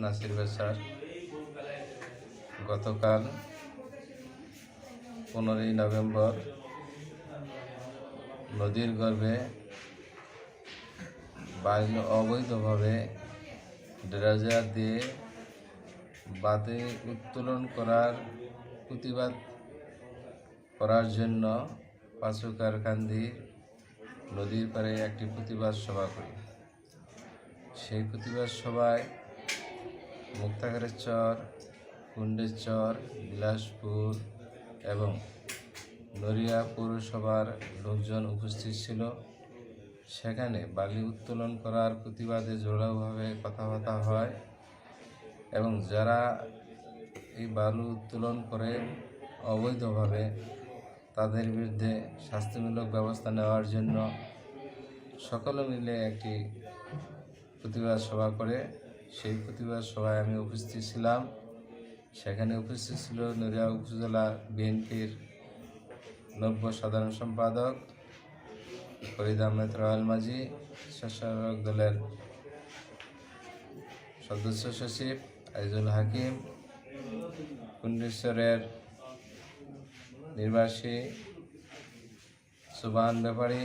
নাসির গতকাল পনেরোই নভেম্বর নদীর গর্ভে বাইল অবৈধভাবে ড্রেজার দিয়ে বাতে উত্তোলন করার প্রতিবাদ করার জন্য পাঁচুকার কান্দি নদীর পাড়ে একটি প্রতিবাদ সভা করি। সেই প্রতিবাদ সভায় মুক্তাগারের চর, কুণ্ডের চর, বিলাসপুর এবং নড়িয়া পৌরসভার লোকজন উপস্থিত ছিল। সেখানে বালি উত্তোলন করার প্রতিবাদে জোরালোভাবে কথাবার্তা হয় এবং যারা এই বালু উত্তোলন করে অবৈধভাবে তাদের বিরুদ্ধে শাস্তিমূলক ব্যবস্থা নেওয়ার জন্য সকলে মিলে একটি প্রতিবাদ সভা করে, সেই প্রতিবাদ সভায় আমি উপস্থিত ছিলাম। সেখানে উপস্থিত ছিল নড়িয়া উপজেলা বিএনপির নব্য সাধারণ সম্পাদক ফরিদ আহমেদ রয়্যাল মাঝি, স্বেচ্ছাসেবক দলের সদস্য সচিব আইজুল হাকিম, কুণ্ডেশ্বরের নির্বাসী সুবান ব্যাপারী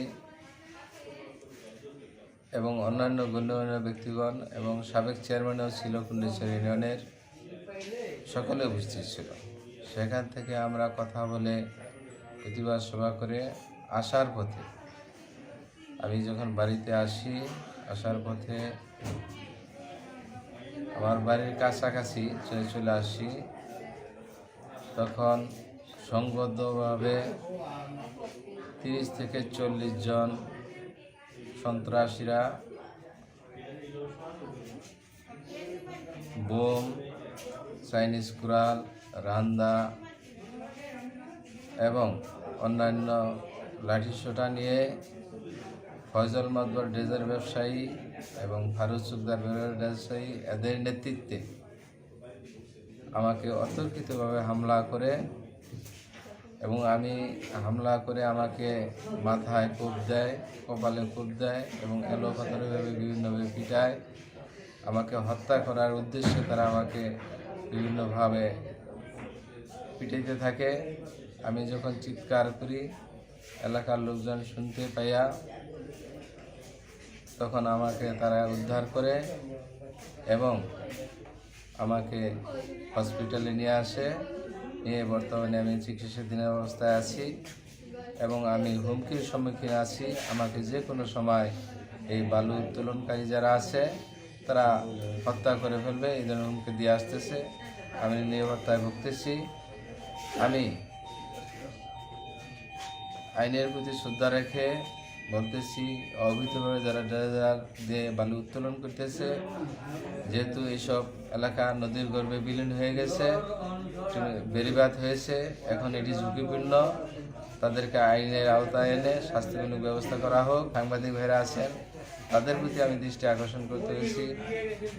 এবং অন্যান্য গণ্যমান্য ব্যক্তিগণ এবং সাবেক চেয়ারম্যানও ছিল কুণ্ডেশ্বর ইউনিয়নের সকলে উপস্থিত ছিল। সেখান থেকে আমরা কথা বলে প্রতিবাদ সভা করে আসার পথে আমি যখন বাড়িতে আসি, আসার পথে আমার বাড়ির কাছাকাছি চলে চলে আসি, তখন সংবদ্ধভাবে তিরিশ থেকে চল্লিশ জন সন্ত্রাসীরা বোম, চাইনিজ কুড়াল, রান্দা এবং অন্যান্য লাঠিসোঁটা নিয়ে ফয়জল মাদবর ড্রেজার ব্যবসায়ী এবং ফারুক সুকদার ব্যবসায়ী, এদের নেতৃত্বে আমাকে অতর্কিতভাবে হামলা করে এবং আমি হামলা করে আমাকে মাথায় কোপ দেয়, কপালে কোপ দেয় এবং এলোপাতারিভাবে বিভিন্নভাবে পিটায়। আমাকে হত্যা করার উদ্দেশ্যে তারা আমাকে বিভিন্নভাবে পিটাইতে থাকে। আমি যখন চিৎকার করি, এলাকার লোকজন শুনতে পাইয়া তখন আমাকে তারা উদ্ধার করে এবং আমাকে হসপিটালে নিয়ে আসে। নিয়ে বর্তমানে আমি চিকিৎসাধীন অবস্থায় আছি এবং আমি হুমকির সম্মুখীন আছি। আমাকে যে কোনো সময় এই বালু উত্তোলনকারী যারা আছে, তারা হত্যা করে ফেলবে, এই ধরনের হুমকি দিয়ে আসতেছে। আমি নিরাপত্তায় ভুগতেছি। আমি আইনের প্রতি শ্রদ্ধা রেখে বলতেছি, অবৈধভাবে যারা ড্রেজার দিয়ে বালু উত্তোলন করতেছে, যেহেতু এইসব এলাকা নদীর গর্ভে বিলীন হয়ে গেছে, বেরিবাদ হয়েছে, এখন এটি ঝুঁকিপূর্ণ। তাদেরকে আইনের আওতায় এনে শাস্তিমূলক ব্যবস্থা করা হোক। সাংবাদিক ভাইরা আছেন, তাদের প্রতি আমি দৃষ্টি আকর্ষণ করতে হয়েছি।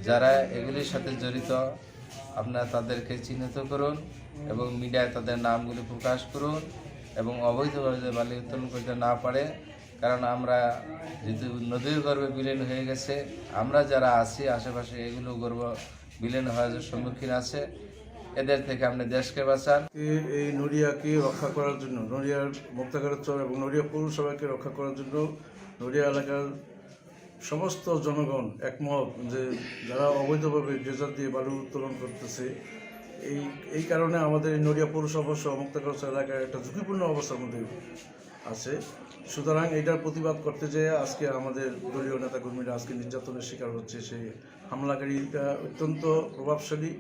যারা এগুলির সাথে জড়িত, আপনারা তাদেরকে চিহ্নিত করুন এবং মিডিয়ায় তাদের নামগুলি প্রকাশ করুন এবং অবৈধভাবে বালি উত্তোলন করতে না পারে কারণ আমরা যেহেতু নদীর গর্ভে বিলীন হয়ে গেছে, আমরা যারা আছি আশেপাশে এগুলো গর্ভ বিলীন হওয়ার সম্মুখীন আছে, এদের থেকে আপনি দেশকে বাঁচান। এই নড়িয়াকে রক্ষা করার জন্য, নড়িয়ার মুক্তাগারের চর এবং নড়িয়া পৌরসভাকে রক্ষা করার জন্য নড়িয়া এলাকার সমস্ত জনগণ একমত যে যারা অবৈধভাবে ড্রেজার দিয়ে বালু উত্তোলন করতেছে, এই এই কারণে আমাদের নড়িয়া পৌরসভা সহ মুক্তাগার এলাকায় একটা ঝুঁকিপূর্ণ অবস্থার মধ্যে আছে। সুতরাং এটার প্রতিবাদ করতে যেয়ে আজকে আমাদের দলীয় নেতাকর্মীরা আজকে নির্যাতনের শিকার হচ্ছে সেই হামলাকারীটা অত্যন্ত প্রভাবশালী,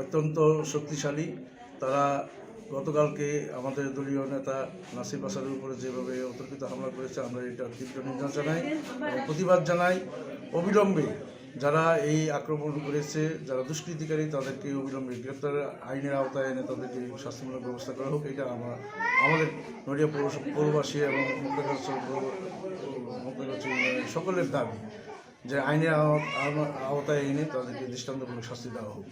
অত্যন্ত শক্তিশালী। তারা গতকালকে আমাদের দলীয় নেতা নাসির বাসারের উপরে যেভাবে অতর্কিত হামলা করেছে, আমরা এটা তীব্র নিন্দা জানাই প্রতিবাদ জানাই। অবিলম্বে যারা এই আক্রমণ করেছে, যারা দুষ্কৃতিকারী, তাদেরকে অবিলম্বে গ্রেপ্তার আইনের আওতায় এনে তাদেরকে শাস্তিমূলক ব্যবস্থা করা হোক। এটা আমরা, আমাদের নড়িয়া পৌর পৌরবাসী এবং সকলের দাবি যে আইনের আওতায় এনে তাদেরকে দৃষ্টান্তমূলক শাস্তি দেওয়া হোক।